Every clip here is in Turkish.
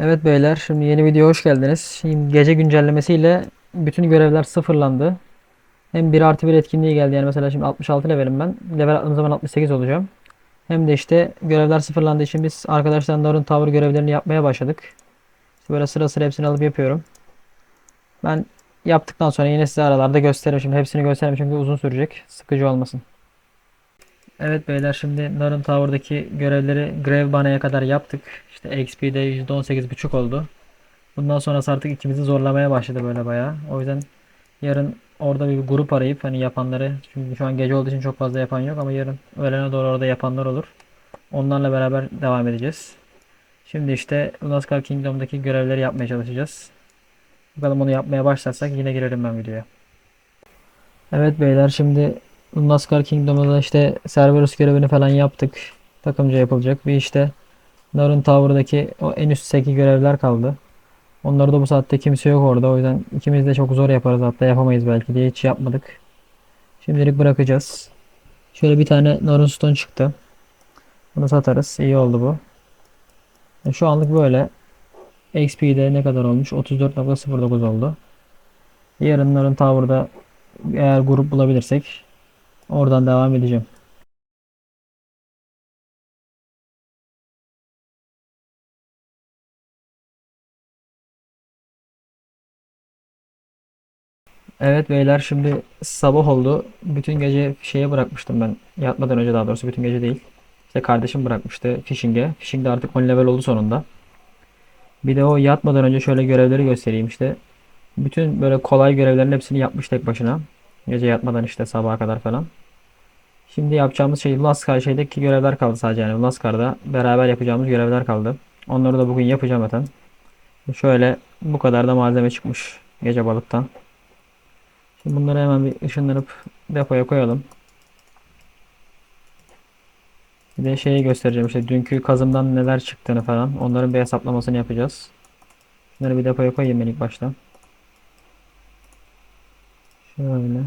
Evet beyler, şimdi yeni videoya hoş geldiniz. Şimdi gece güncellemesiyle bütün görevler sıfırlandı. Hem 1 artı 1 etkinliği geldi. Yani mesela şimdi 66 levelim ben. Level attığım zaman 68 olacağım. Hem de işte görevler sıfırlandığı için biz arkadaşlar Narun Tower görevlerini yapmaya başladık. İşte böyle sıra sıra hepsini alıp yapıyorum. Ben yaptıktan sonra yine size aralarda gösteririm. Şimdi hepsini göstereyim çünkü uzun sürecek. Sıkıcı olmasın. Evet beyler şimdi Narın Tower'daki görevleri Grave Bana'ya kadar yaptık. İşte XP'de %18.5 oldu. Bundan sonrası artık ikimizi zorlamaya başladı böyle bayağı. O yüzden yarın orada bir grup arayıp hani yapanları çünkü şu an gece olduğu için çok fazla yapan yok ama yarın öğlene doğru orada yapanlar olur. Onlarla beraber devam edeceğiz. Şimdi işte Lunaskar Kingdom'daki görevleri yapmaya çalışacağız. Bakalım onu yapmaya başlarsak yine girerim ben videoya. Evet beyler şimdi NASCAR Kingdom'da da işte Cerberus görevini falan yaptık. Takımca yapılacak. Bir işte Narun Tower'daki o en üstteki görevler kaldı. Onları da bu saatte kimse yok orada. O yüzden ikimiz de çok zor yaparız hatta yapamayız belki diye hiç yapmadık. Şimdilik bırakacağız. Şöyle bir tane Narun Stone çıktı. Bunu satarız. İyi oldu bu. E, Şu anlık böyle. XP'de ne kadar olmuş? 34.09 oldu. Yarın Narun Tower'da eğer grup bulabilirsek oradan devam edeceğim. Evet beyler şimdi sabah oldu. Bütün gece şeye bırakmıştım ben. Yatmadan önce daha doğrusu bütün gece değil. İşte kardeşim bırakmıştı fishing'e. Fishing de artık 10 level oldu sonunda. Bir de o yatmadan önce şöyle görevleri göstereyim işte. Bütün böyle kolay görevlerin hepsini yapmış tek başına. Gece yatmadan işte sabaha kadar falan. Şimdi yapacağımız şey Laskar şeydeki görevler kaldı sadece yani Laskar'da beraber yapacağımız görevler kaldı. Onları da bugün yapacağım zaten. Şöyle bu kadar da malzeme çıkmış gece balıktan. Şimdi bunları hemen bir ışınlanıp depoya koyalım. Bir de şeyi göstereceğim işte dünkü kazımdan neler çıktığını falan. Onların bir hesaplamasını yapacağız. Bunları bir depoya koyayım ben ilk başta. Şöyle.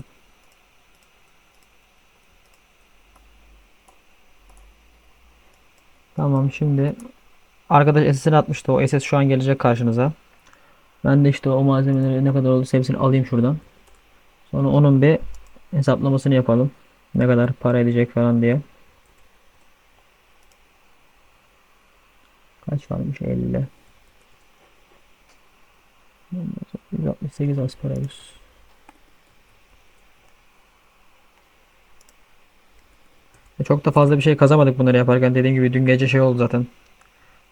Tamam şimdi arkadaş SS'ini atmıştı. O SS şu an gelecek karşınıza. Ben de işte o malzemeleri ne kadar olursa hepsini alayım şuradan. Sonra onun bir hesaplamasını yapalım. Ne kadar para edecek falan diye. Kaç varmış? 50. 168 Asparagus. E, Çok da fazla bir şey kazamadık bunları yaparken. Dediğim gibi dün gece şey oldu zaten.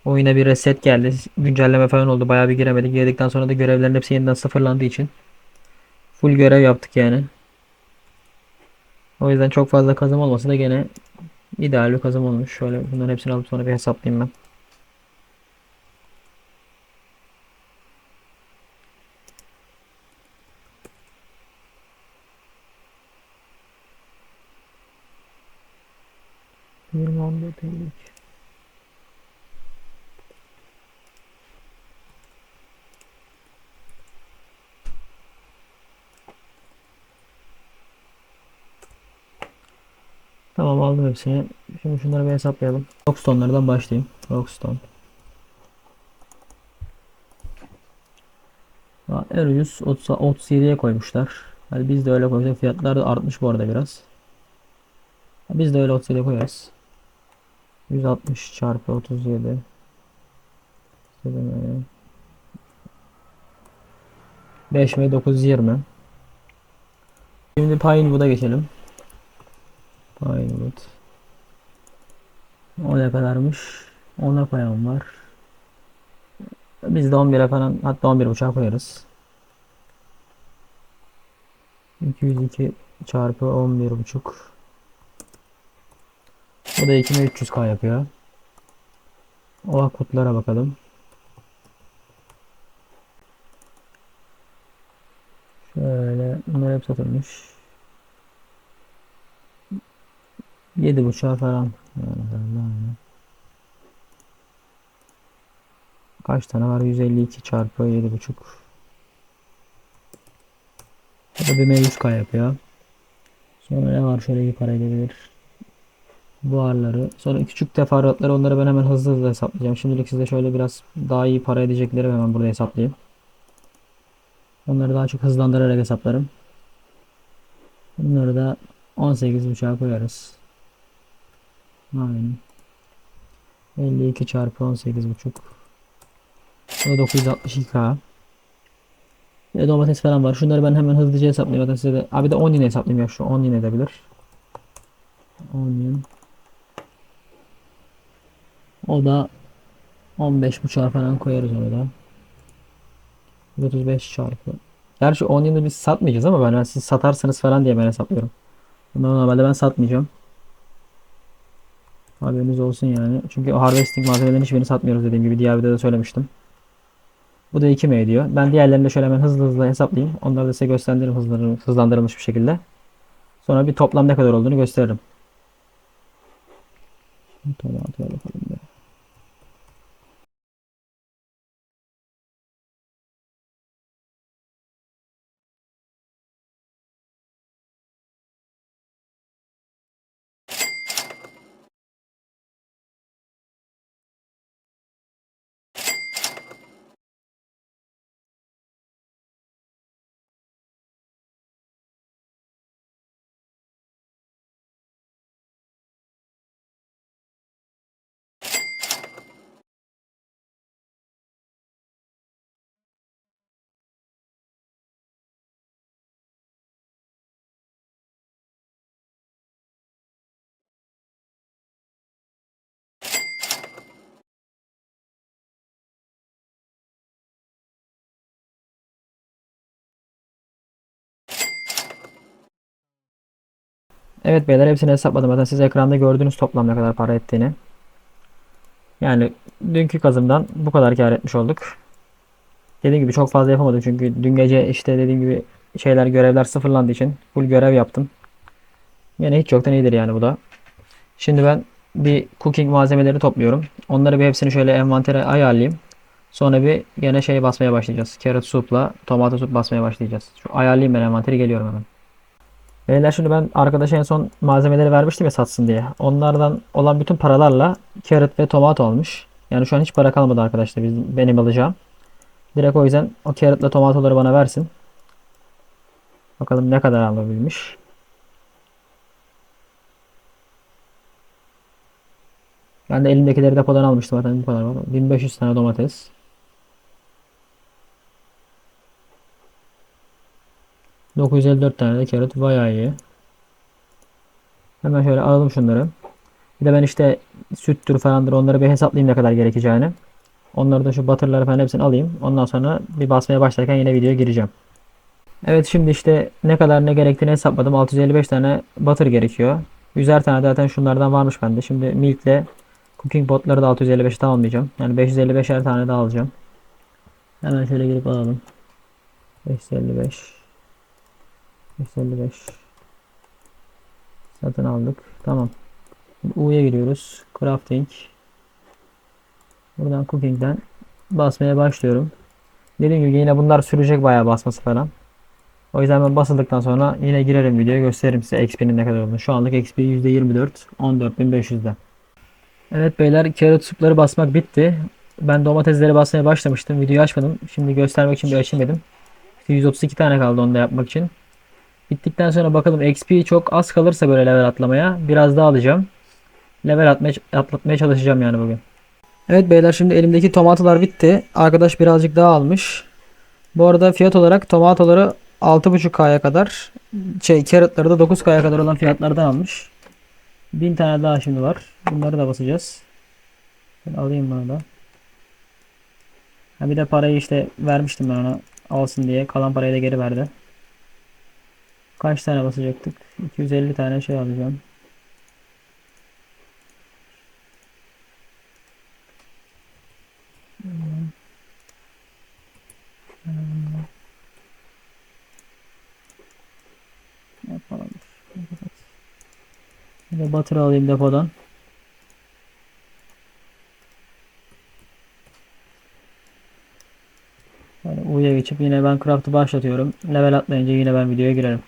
Oyuna bir reset geldi. Güncelleme falan oldu. Bayağı bir giremedik. Girdikten sonra da görevlerin hepsi yeniden sıfırlandığı için. Full görev yaptık yani. O yüzden çok fazla kazım olmasa da gene ideal bir kazım olmuş. Şöyle bunların hepsini alıp sonra bir hesaplayayım ben. İki. Tamam aldım hepsini. Şimdi şunları bir hesaplayalım. Rockstone'lardan başlayayım. Rockstone. En ucuz 30, 37'ye koymuşlar. Hadi biz de öyle koysak fiyatlar da artmış bu arada biraz. Biz de öyle 37'ye koyarız. 160 çarpı 37. 5 ve 9 20. Şimdi Pinewood'a geçelim. Pinewood. O ne kadarmış? 10'a koyan var. Biz de 11'e falan hatta 11.5'a koyarız. 202 çarpı 11.5 O da 2300k yapıyor. O akutlara bakalım. Şöyle bunlar hep satılmış. 7.5'a falan. Yani, Kaç tane var? 152 çarpı 7.5 Bu da bir 100k yapıyor. Sonra ne var şöyle iyi para edebilir. Buharları. Sonra küçük teferruatları onları ben hemen hızlı hızlı hesaplayacağım. Şimdilik size şöyle biraz daha iyi para edecekleri hemen burada hesaplayayım. Onları daha çok hızlandırarak hesaplarım. Bunları da 18.5'a koyarız. Aynen. 52 çarpı 18.5 O da 962k. Bir de domates falan var. Şunları ben hemen hızlıca hesaplayayım. Size de. Abi de 10 yine hesaplayayım ya. Şu 10 yine edebilir. 10 yine. O da 15.5'a falan koyarız onu da. 35 çarpı. Gerçi 10 yılda biz satmayacağız ama ben, ben siz satarsanız falan diye ben hesaplıyorum. Bunları normalde ben satmayacağım. Haberiniz olsun yani. Çünkü o harvesting malzemelerin hiçbirini satmıyoruz dediğim gibi diğer videoda söylemiştim. Bu da 2M ediyor. Ben diğerlerini de şöyle hemen hızlı hızlı hesaplayayım. Onları da size gösteririm hızlandırılmış, hızlandırılmış bir şekilde. Sonra bir toplam ne kadar olduğunu gösteririm. Tomato yapalım Evet beyler hepsini hesapladım. Zaten siz ekranda gördüğünüz toplam ne kadar para ettiğini. Yani dünkü kazımdan bu kadar kar etmiş olduk. Dediğim gibi çok fazla yapamadım çünkü dün gece işte dediğim gibi şeyler görevler sıfırlandığı için full görev yaptım. Yine hiç yoktan iyidir yani bu da. Şimdi ben bir cooking malzemeleri topluyorum. Onları bir hepsini şöyle envantere ayarlayayım. Sonra bir gene şey basmaya başlayacağız. Carrot soup'la tomato soup basmaya başlayacağız. Şu ayarlayayım ben envanteri geliyorum hemen. Beyler şimdi ben arkadaşa en son malzemeleri vermiştim ya satsın diye. Onlardan olan bütün paralarla carrot ve tomato almış. Yani şu an hiç para kalmadı arkadaşlar bizim, benim alacağım. Direkt o yüzden o carrotla tomatoları bana versin. Bakalım ne kadar alabilmiş. Ben de elimdekileri depodan almıştım zaten bu kadar var. 1500 tane domates. ...954 tane de carrot iyi. Hemen şöyle alalım şunları. Bir de ben işte süttür falandır onları bir hesaplayayım ne kadar gerekeceğini. Onları da şu butterları falan hepsini alayım. Ondan sonra bir basmaya başlarken yine videoya gireceğim. Evet şimdi işte ne kadar ne gerektiğini hesapladım. 655 tane butter gerekiyor. 100'er tane zaten şunlardan varmış bende. Şimdi milkle cooking potları da 655 tamamlayacağım. Yani 555'er tane daha alacağım. Hemen şöyle girip alalım. 555 555 Satın aldık. Tamam. U'ya giriyoruz. Crafting. Buradan cooking'den basmaya başlıyorum. Dediğim gibi yine bunlar sürecek bayağı basması falan. O yüzden ben basıldıktan sonra yine girerim videoya gösteririm size XP'nin ne kadar olduğunu. Şu anlık XP %24 14500'de. Evet beyler carrot supları basmak bitti. Ben domatesleri basmaya başlamıştım. Videoyu açmadım. Şimdi göstermek için bir açayım dedim. 132 tane kaldı onu da yapmak için. Bittikten sonra bakalım XP çok az kalırsa böyle level atlamaya biraz daha alacağım. Level atmaya, atlatmaya çalışacağım yani bugün. Evet beyler şimdi elimdeki tomatolar bitti. Arkadaş birazcık daha almış. Bu arada fiyat olarak tomatoları 6.5K'ya kadar şey carrotları da 9K'ya kadar olan fiyatlardan almış. 1000 tane daha şimdi var. Bunları da basacağız. Ben alayım bunu da. Ha bir de parayı işte vermiştim ben ona alsın diye. Kalan parayı da geri verdi. Kaç tane basacaktık? 250 tane şey alacağım. Yapalım. Bir de batır alayım depodan. Yani U'ya geçip yine ben craft'ı başlatıyorum. Level atlayınca yine ben videoya girerim.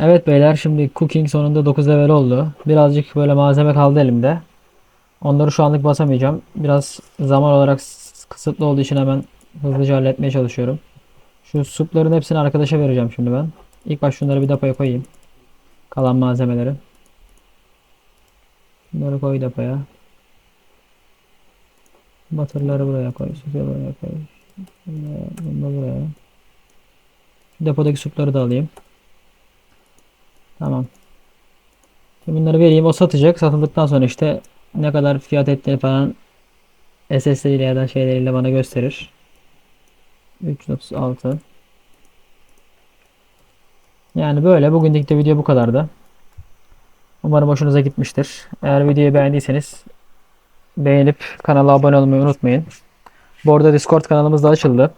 Evet beyler şimdi cooking sonunda 9 level oldu. Birazcık böyle malzeme kaldı elimde. Onları şu anlık basamayacağım. Biraz zaman olarak kısıtlı olduğu için hemen hızlıca halletmeye çalışıyorum. Şu supların hepsini arkadaşa vereceğim şimdi ben. İlk baş şunları bir depoya koyayım. Kalan malzemeleri. Bunları koy depoya. Batırları buraya koy. Suyu buraya koy. Bunu buraya. Depodaki supları da alayım. Tamam. Şimdi bunları vereyim. O satacak. Satıldıktan sonra işte ne kadar fiyat ettiğini falan SSD ile ya da şeyleriyle bana gösterir. 336 Yani böyle. Bugünlük de video bu kadardı. Umarım hoşunuza gitmiştir. Eğer videoyu beğendiyseniz beğenip kanala abone olmayı unutmayın. Bu arada Discord kanalımız da açıldı.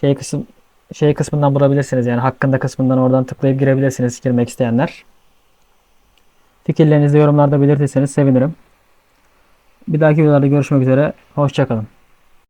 Şey kısım şey kısmından bulabilirsiniz yani hakkında kısmından oradan tıklayıp girebilirsiniz girmek isteyenler. Fikirlerinizi yorumlarda belirtirseniz sevinirim. Bir dahaki videolarda görüşmek üzere. Hoşçakalın.